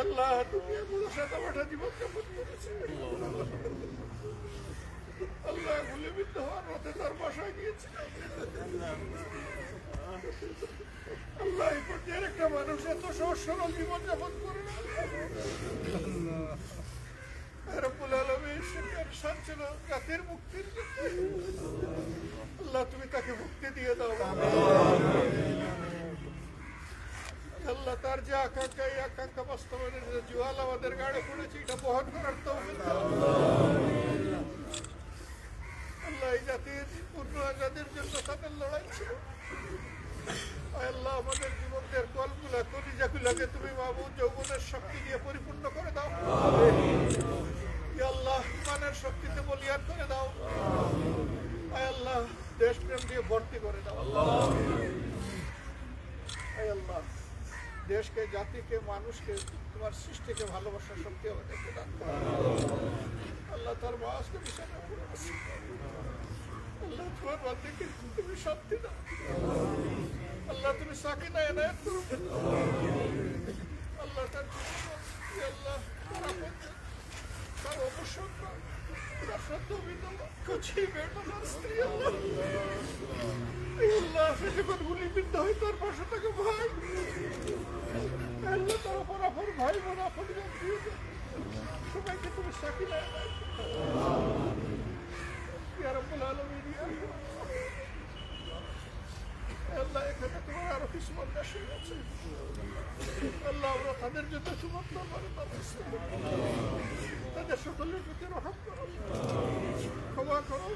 আল্লাহ, তুমি এমন মাঠা জীবন যাপন আল্লাহ, গুলিবিদ্ধ হওয়ার বাসায় গিয়েছে আল্লাহ, এই পর্যায়ের মানুষ এত সহজ সরল জীবন যাপন করে না। রব্বুল শিক্ষার সান ছিল জাতির মুক্তির। আল্লাহ, তুমি তাকে মুক্তি দিয়ে দাও। আল্লাহ, তার যে আকাঙ্ক্ষা, এই আকাঙ্ক্ষা বাস্তবায়নের যে জুয়াল আমাদের গাড়ি পড়েছে এটা বহন করার তো আল্লাহ, এই জাতির পূর্ণ আজাদের জন্য তাদের লড়াই ছিল। আল্লাহ, আমাদের জীবনদের কলগুলা, কলিজাগুলাকে তুমি মাহবুব যৌবনের শক্তি দিয়ে পরিপূর্ণ করে দাও। আল্লাহ, ইমানের শক্তিতে বলিয়ান করে দাও। আয় আল্লাহ দেশপ্রেম দিয়ে ভর্তি করে দাও। আল্লাহ। দেশকে, জাতিকে, মানুষকে, তোমার সৃষ্টিকে ভালোবাসার শক্তি আমাদেরকে দান করো। আল্লাহ তার বিছানা আল্লাহ তোমার বান্দাকে তুমি শান্তি দাও। আল্লাহ তুমি সাকিনা এনায়ত করো। আল্লাহ তার আল্লাহ তার অবসর বিধবা কচি বেটা তার স্ত্রী আল্লাহ আল্লাহ সে যখন গুলিবিদ্ধ হয় তার পাশে থাকে ভাই আল্লাহ তার অপর অপর ভাই বোন আপন সবাইকে তুমি সাকি না করো। ইয়া রাব্বুল আলামিন আল্লাহ আরও কিছু মানুষ আছে। আল্লাহ, আমরা তাদের জন্য তাদের সকলের প্রতি রহম করো। ক্ষমা করো।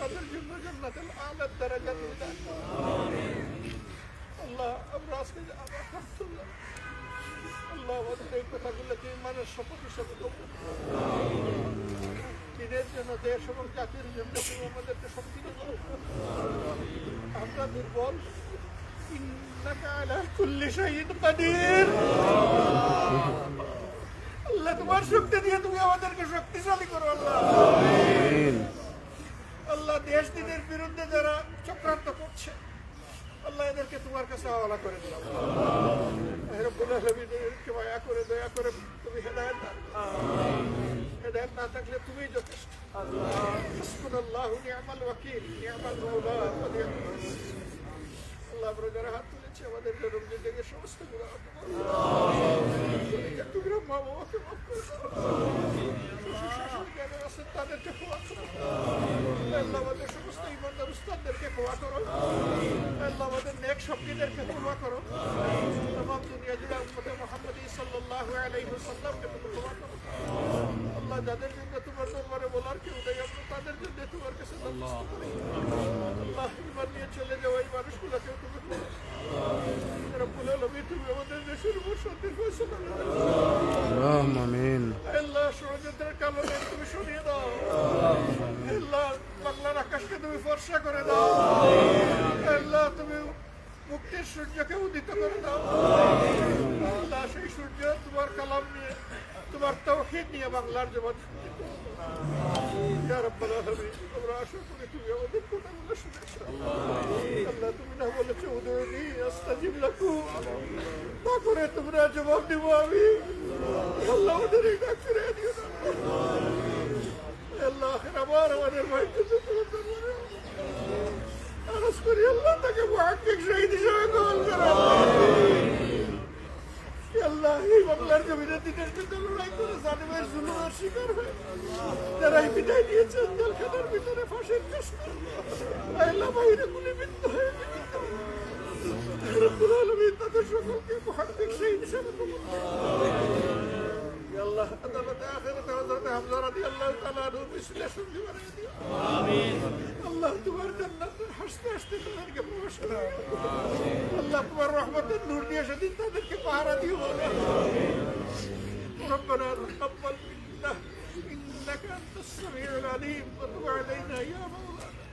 তাদের জন্য জান্নাতুল আলার দ্বারা আল্লাহ, আমরা আজকে যে আল্লাহ আমাদের এই কথাগুলোকে ইমানের শপথ হিসাবে। দিনের জন্য দেশ এবং জাতির জন্য তুমি আমাদেরকে শক্তি আমরা দুর্বল। আল্লাহ তোমার শক্তি দিয়ে তুমি আমাদেরকে শক্তিশালী করো আল্লাহ। আল্লাহ দেশ দিনের বিরুদ্ধে যারা চক্রান্ত করছে আল্লাহ এদেরকে তোমার কাছে হাওয়ালা করে দিলাম। মায়া করে দয়া করে তুমি হেদায়েত দাও হেদায়েত না থাকলে তুমি যথেষ্ট হাসবুনাল্লাহু নি'মাল ওয়াকিল নি'মাল মাওলা। আল্লাহ আমরা যারা হাত তুলেছি আমাদের জনম জিন্দগির সমস্ত গুনাহ তুমি মা বাবাকে মাফ করে তাদেরকে ক্ষমা করো আমাদের সমস্ত ইমানদার উস্তাদদেরকে ক্ষমা করো আল্লাহ আমাদের নেক শক্তিদেরকে ক্ষমা করো। তমাম দুনিয়া জুড়ে উম্মতে মুহাম্মদী সাল্লাল্লাহু আলাইহি ওয়াসাল্লামকে ক্ষমা করো। আল্লাহ যাদের জন্য তোমার দরবারে বলার কেউ নেই তাদের জন্য তোমার আল্লাহ ইমান নিয়ে চলে যাওয়া এই মানুষগুলোকেও তুমি রব্বুল আলামিন তুমি আমাদের দেশের উপর শান্তির ফয়সালা আল্লাহ আমিন। আল্লাহ ষড়যন্ত্রের তুমি শুনিয়ে দাও। আল্লাহ বাংলার আকাশকে তুমি ফর্সা করে দাও। আল্লাহ তুমি মুক্তির সূর্যকে উদিত করে দাও। আল্লাহ সেই সূর্য তোমার কালাম নিয়ে, তোমার তৌহিদ নিয়ে বাংলার জবান ইয়া রাব্বাল আলামিন আমরা আশা করি তুমি আমাদের কথাগুলো শুনেছো। আল্লাহ তুমি না বলেছ উদয়নি আস্তাজিব লাকুম। আমাদের ভাইকে নামাজ করি আল্লাহ তাকে মহাত্মিক শহীদ হিসেবে গ্রহণ করা আল্লাহ এই বাংলার জমিনে দিনের জন্য লড়াই করে জালিমের জুলুমের শিকার হয়ে যারা এই বিদায় নিয়েছেন জেলখানার বিশ্লেষণ আল্লাহ তোমার জান্নাতে হাসতে হাসতে তাদেরকে প্রবেশ করো আল্লাহ তোমার রহমতের নূর দিয়ে সেদিন তাদেরকে পাহারা দিও ربنا تقبل منا انك انت السميع العليم وتب علينا يا مولانا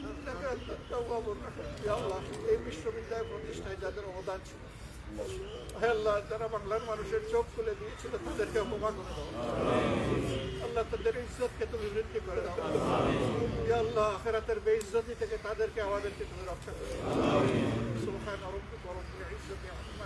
انك انت التواب الرحيم يا الله এই বিশ্ববিদ্যালয় প্রতিষ্ঠায় যাদের অবদান ছিল হে আল্লাহ যারা বাংলার মানুষের চোখ খুলে দিয়েছিল তাদেরকে অপমান করে দাও আল্লাহ তাদের ইজ্জতকে তুমি বৃদ্ধি করে দাও ইয়া আল্লাহ আখেরাতের বেইজ্জতি থেকে তাদেরকে আমাদেরকে তুমি রক্ষা করে দাও সুবহান রাব্বিকা রাব্বিল ইজ্জতি আম্মা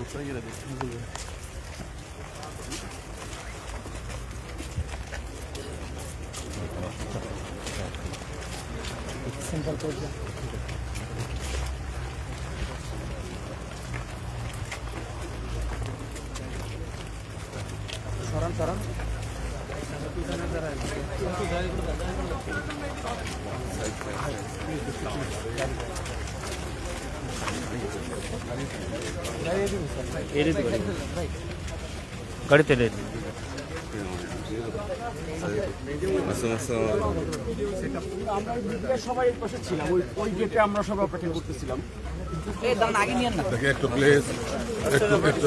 Ortaya göre bekliyoruz göre. Sen kalk hocam. ওই আমরা সবাই পাশে ছিলাম ওই ওই গেটে আমরা সবাই অপেক্ষা করতেছিলাম। একটু।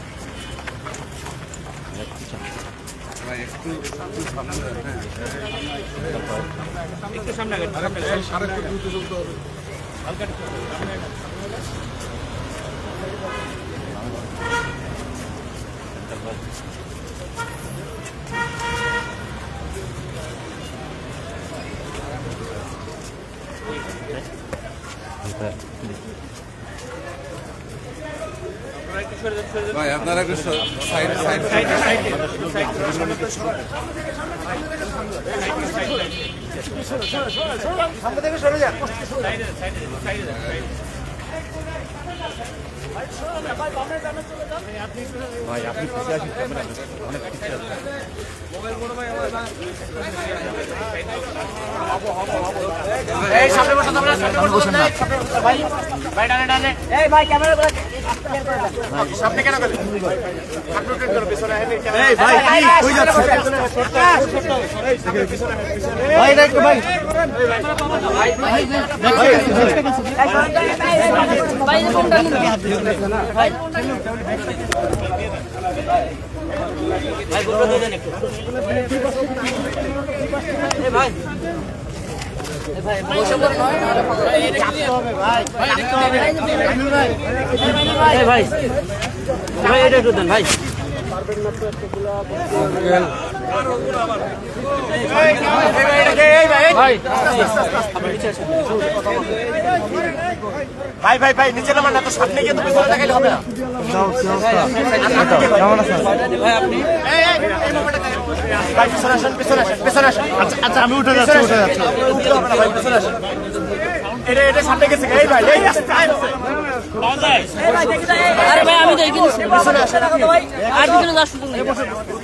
একটু একটু প্লিজ আপনার একটু আগাবেন আরেকটু দ্রুত চলতে হবে ভাই আপনারা একটু সাইড সাইড। ভাই আপনি পিছিয়ে আসেন ক্যামেরা অনেক পিছিয়ে আসেন ভাই ভাই এটা একটু দেন ভাই ভাই ভাই ভাই নিচে নামান না তো সামনে গিয়ে তো পিছনে দেখাইলে হবে না। ভাই পিছনে আসেন পিছনে আসেন পিছনে আসেন। আচ্ছা আচ্ছা আমি উঠে যাচ্ছি উঠে যাচ্ছি। ভাই পিছনে আসেন। এটা এটা সামনে গেছে এই ভাই এই রাস্তা আরে ভাই আমি তো এখানে আর পিছনে যাওয়ার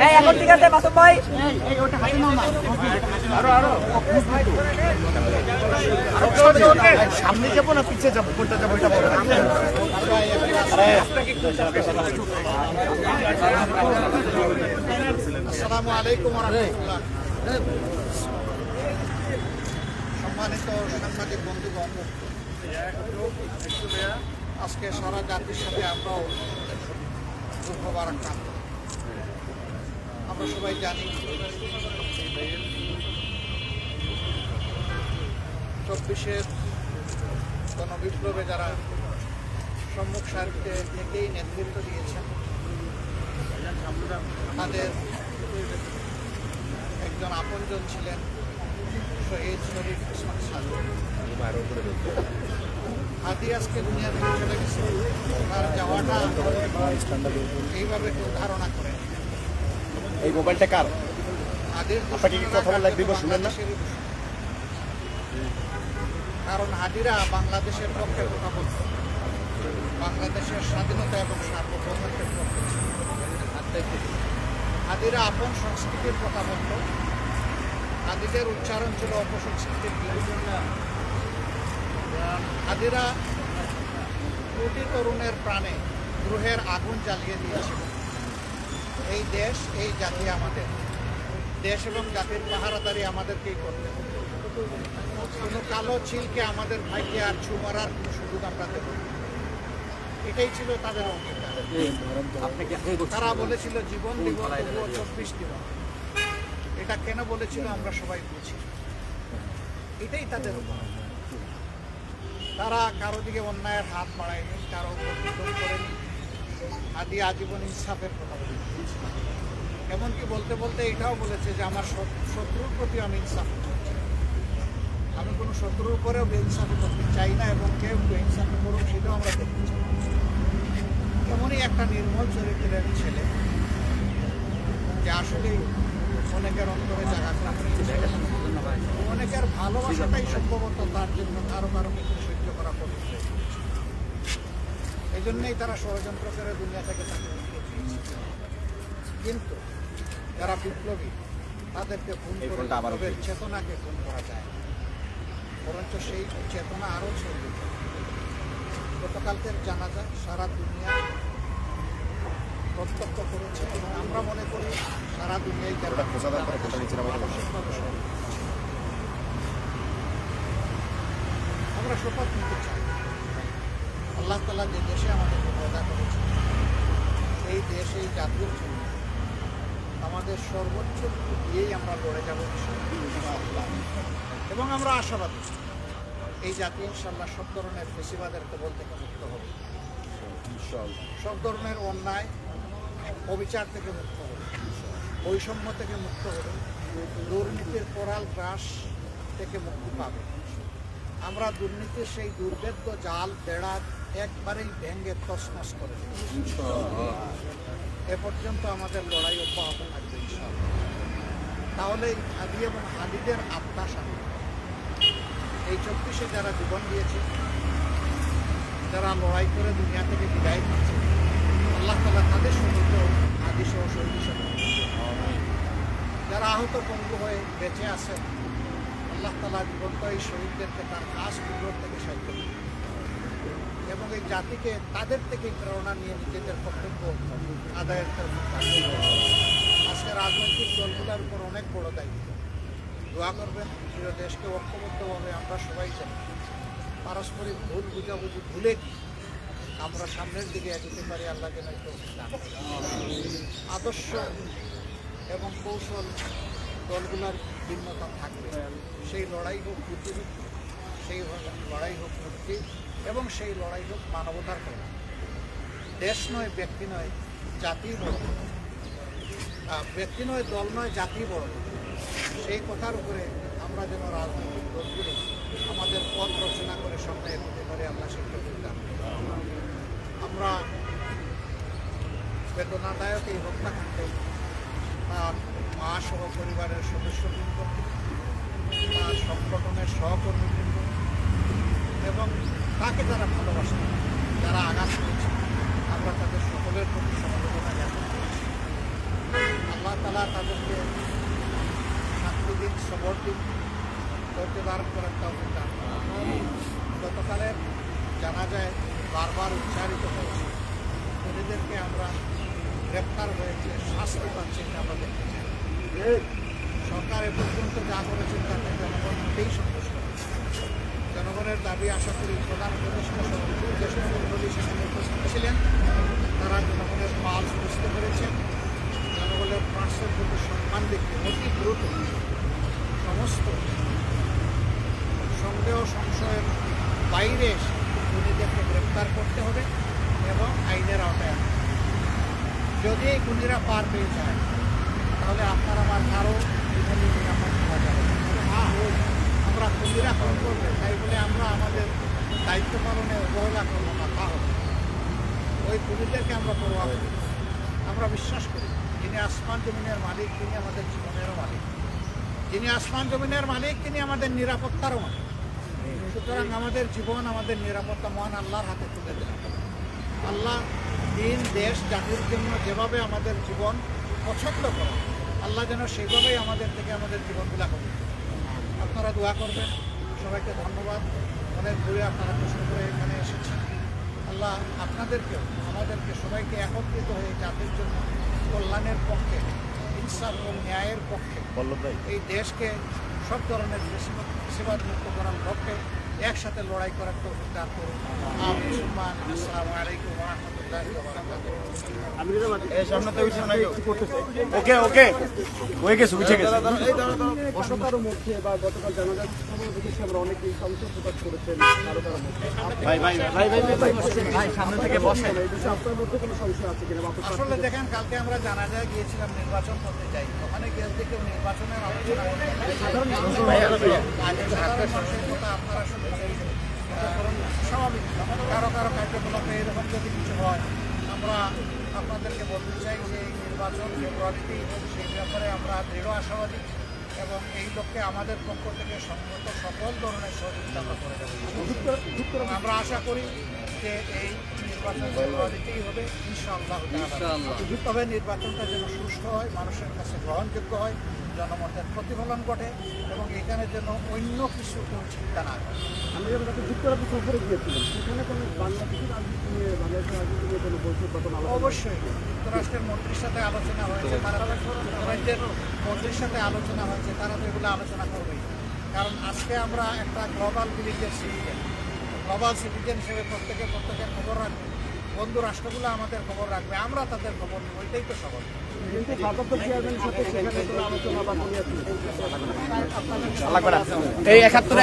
এই এখন ঠিক আছে মাসুম ভাই? সামনে যাব না পিছিয়ে যাব কোনটা যাব এটা বলো। আসসালামু আলাইকুম রহমতুল্লাহ সম্মানিত সাংবাদিক বন্ধুগণ আজকে সারা জাতির সাথে আমরাও বারাক্রান্ত আমরা সবাই জানি চব্বিশের গণবিপ্লবে যারা সম্মুখ সারিতে থেকেই নেতৃত্ব দিয়েছেন, তাদের একজন আপনজন ছিলেন শহীদ শরীফ ওসমান সাজু হাদি আজকে দুনিয়া থেকে চলে গেছে। তার যাওয়াটা এইভাবে কেউ ধারণা করে। এই মোবাইলটা কার? আপনাকে কি কথা দিব শুনেন না? কারণ হাদিরা বাংলাদেশের পক্ষে কথা বলছে। বাংলাদেশের স্বাধীনতা এবং সার্বভৌমত্বের পক্ষে। হাদিরা আপন সংস্কৃতির কথা বলত হাদিদের উচ্চারণ ছিল অপসংস্কৃতির বিরুদ্ধে হাদিরা কোটি তরুণের প্রাণে গ্রহের আগুন জ্বালিয়ে দিয়েছিল। এই দেশ, এই জাতি আমাদের। দেশ এবং জাতির পাহারাদারি আমাদেরকেই করতে কোনো কালো চিলকে আমাদের ভাইকে আর ছু মারার কোনো সুযোগ আমরা দেব এটাই ছিল তাদের অঙ্গীকার। তারা বলেছিল, জীবন দিব চব্বিশ দিব এটা কেন বলেছিল আমরা সবাই বুঝি। এটাই তাদের উপর তারা কারও দিকে অন্যায়ের হাত বাড়ায়নি, কারও উপর করেনি, আদি আজীবন ইনসাফের কথা বলেছে এমনকি বলতে বলতে এটাও বলেছে যে আমার শত্রুর প্রতি আমি ইনসাফ আমি কোনো শত্রুর উপরেও বেইনসাফি করতে চাই না এবং কেউ বেইনসাফি করুক সেটাও আমরা দেখতে চাই। এমনই একটা নির্মল চরিত্রের ছেলে, যে আসলে অনেকের অন্তরে জায়গা করে অনেকের ভালোবাসাটাই সম্ভবত তার জন্য কারও কারও করা কঠিন এই জন্যই তারা ষড়যন্ত্র করে দুনিয়া থেকে কিন্তু যারা বিপ্লবী তাদেরকে খুন করে চেতনাকে খুন করা যায়। বরঞ্চ সেই চেতনা আরও ছড়িয়ে। গতকালকের জানাজা সারা দুনিয়া প্রত্যক্ষ করেছে এবং আমরা মনে করি সারা দুনিয়ায় যারা আমরা শপথ নিতে চাই। আল্লাহ তালা যে দেশে আমাদেরকে পয়দা করেছে এই দেশ এই জাতির জন্য আমাদের সর্বোচ্চ দিয়েই আমরা লড়ে যাব। এবং আমরা আশাবাদী এই জাতি ইনশাল্লাহ সব ধরনের ফেসিবাদের কবল থেকে মুক্ত হবে। সব ধরনের অন্যায় অবিচার থেকে মুক্ত হবে। বৈষম্য থেকে মুক্ত হবে। দুর্নীতির করাল গ্রাস থেকে মুক্তি পাবে। আমরা দুর্নীতির সেই দুর্ভেদ্য জাল বেড়া একবারেই ভেঙ্গে তছনছ করে এ পর্যন্ত আমাদের লড়াই অব্যাহত থাকবে তাহলে এই হাদি এবং হাদিদের আত্মা পাবে। এই চব্বিশে যারা জীবন দিয়েছে যারা লড়াই করে দুনিয়া থেকে বিদায় নিচ্ছে আল্লাহ তালা তাদের সমুদ্র আদি সহ শহীদ যারা আহত পঙ্গু হয়ে বেঁচে আছেন আল্লাহ তালা জীবন্ত এই শহীদদেরকে তার কাজ কুদরত থেকে সাহায্য এবং এই জাতিকে তাদের থেকে প্রেরণা নিয়ে নিজেদের কর্তব্য আদায়ের। আজকে রাজনৈতিক দলগুলোর উপর অনেক বড় দায়িত্ব দোয়া করবেন প্রিয় দেশকে ঐক্যবদ্ধভাবে আমরা সবাই জানি পারস্পরিক ভুল বুঝাবুঝি ভুলে গিয়ে আমরা সামনের দিকে এগোতে পারি আল্লাহকে করেন। আদর্শ এবং কৌশল দলগুলোর ভিন্নতা থাকবে। সেই লড়াই হোক বুদ্ধিবৃত্তি সেই লড়াই হোক মুক্তি এবং সেই লড়াই হোক মানবতার করে দেশ নয়, ব্যক্তি নয় জাতি বড়। ব্যক্তি নয়, দল নয় জাতি বড়। সেই কথার উপরে আমরা যেন রাজনৈতিক দলগুলো আমাদের পথ রচনা করে সামনে এগোতে পারে, আমরা তৌফিক দান আমরা বেদনাদায়ক এই হত্যাকাণ্ডে মা সহ পরিবারের সদস্যবৃন্দ তার সংগঠনের সহকর্মীবৃন্দ, এবং তাকে যারা ভালোবাসেন, যারা আঘাত করেছে আমরা তাদের সকলের প্রতি সমবেদনা জ্ঞাপন করছি। আল্লাহ তালা তাদেরকে শান্তি দিন সবর দিন ধারণ করার দান গতকালের জানা যায়, বারবার উচ্চারিত হয়েছে খুনিদেরকে আমরা গ্রেপ্তার হয়েছে শাস্তি পাচ্ছে আমরা দেখতে সরকার এ পর্যন্ত যা করেছেন তাতে জনগণ মোটেই সন্তুষ্ট জনগণের দাবি আশা করি প্রধান উপদেষ্টা মন্ডলী সেখানে ছিলেন। তারা জনগণের পাল বুঝতে পেরেছেন। জনগণের পার্শ্বের প্রতি সম্মান দেখতে অতি দ্রুত সমস্ত সন্দেহ, সংশয়ের বাইরে এসে খুনিদেরকে গ্রেপ্তার করতে হবে এবং আইনের আওতায় যদি এই খুনিরা পার পেয়ে যায় তাহলে আপনার আমার কারও জীবনে নিরাপদ হওয়া যাবে। না। তবে হ্যাঁ আমরা খুনিরা খুন করবে। তাই বলে আমরা আমাদের দায়িত্ব পালনে অবহেলা করব না, তা হবে ওই খুনিদেরকে আমরা করি। আমরা বিশ্বাস করি, যিনি আসমান জমিনের মালিক, তিনি আমাদের জীবনেরও মালিক। যিনি আসমান জমিনের মালিক, তিনি আমাদের নিরাপত্তারও মালিক। সুতরাং আমাদের জীবন আমাদের নিরাপত্তা মহান আল্লাহর হাতে তুলে দেন আল্লাহ দিন, দেশ, জাতির জন্য যেভাবে আমাদের জীবন পছন্দ করে আল্লাহ যেন সেইভাবেই আমাদের থেকে আমাদের জীবনগুলা কমে আপনারা দোয়া করবেন। সবাইকে ধন্যবাদ। অনেক দূরে আপনারা কষ্ট করে এখানে এসেছেন। আল্লাহ আপনাদেরকেও আমাদেরকে সবাইকে একত্রিত হয়ে জাতির জন্য কল্যাণের পক্ষে ইনসাফ এবং ন্যায়ের পক্ষে এই দেশকে সব ধরনের সেবাদ মুক্ত করার লক্ষ্যে একসাথে লড়াই করার তৌফিক দান করুন। আমি সুমান আসসালামু আলাইকুম রাহমাতুল্লাহি। ওকে ওকে। হয়ে গেছে বুঝে গেছে। মধ্যে বা গতকাল জানা যায় খবর আমরা অনেকেই সংসদ প্রকাশ করেছেন কারও কারও মধ্যে ভাই ভাই ভাই ভাই ভাই ভাই সামনে থেকে বসেন এই বিষয়ে আপনার মধ্যে কোনো সংশয় আছে কিনা? আসলে দেখেন কালকে আমরা জানা যায় গিয়েছিলাম নির্বাচন করতে যাই ওখানে নির্বাচনের আলোচনা সাধারণ মানুষের কথা আপনারা শুনেছেন কারণ স্বাভাবিক কারও কারও কার্যকলাপে এরকম যদি কিছু হয় আমরা আপনাদেরকে বলতে চাই যে এই নির্বাচন ফেব্রুয়ারিতেই হোক সেই ব্যাপারে আমরা দৃঢ় আশাবাদী এবং এই লক্ষ্যে আমাদের পক্ষ থেকে সংগত সকল ধরনের সহযোগিতা আমরা করে দেবো। আমরা আশা করি যে এই নির্বাচন ফেব্রুয়ারিতেই হবে ইনশাআল্লাহ। তবে নির্বাচনটা যেন সুষ্ঠু হয় মানুষের কাছে গ্রহণযোগ্য হয় জনমতের প্রতিফলন ঘটে এবং এখানে যেন অন্য কিছু কেউ চিন্তা না করে আমি যখন তাকে যুক্তরাজ্য সফরে গিয়েছিলাম সেখানে কোনো বাংলাদেশের রাজনীতি নিয়ে বাংলাদেশের রাজনীতি নিয়ে কোনো বৈঠক বা কোনো অবশ্যই। যুক্তরাষ্ট্রের মন্ত্রীর সাথে আলোচনা হয়েছে তারা রাজ্যের মন্ত্রীর সাথে আলোচনা হয়েছে তারা তো এগুলো আলোচনা করবেই। কারণ আজকে আমরা একটা গ্লোবাল ভিলেজের সিটিজেন গ্লোবাল সিটিজেন হিসেবে প্রত্যেকে প্রত্যেকের খবর রাখবে। বন্ধু রাষ্ট্রগুলো আমাদের খবর রাখবে আমরা তাদের খবর নেব ওইটাই তো সবল এই একাত্তর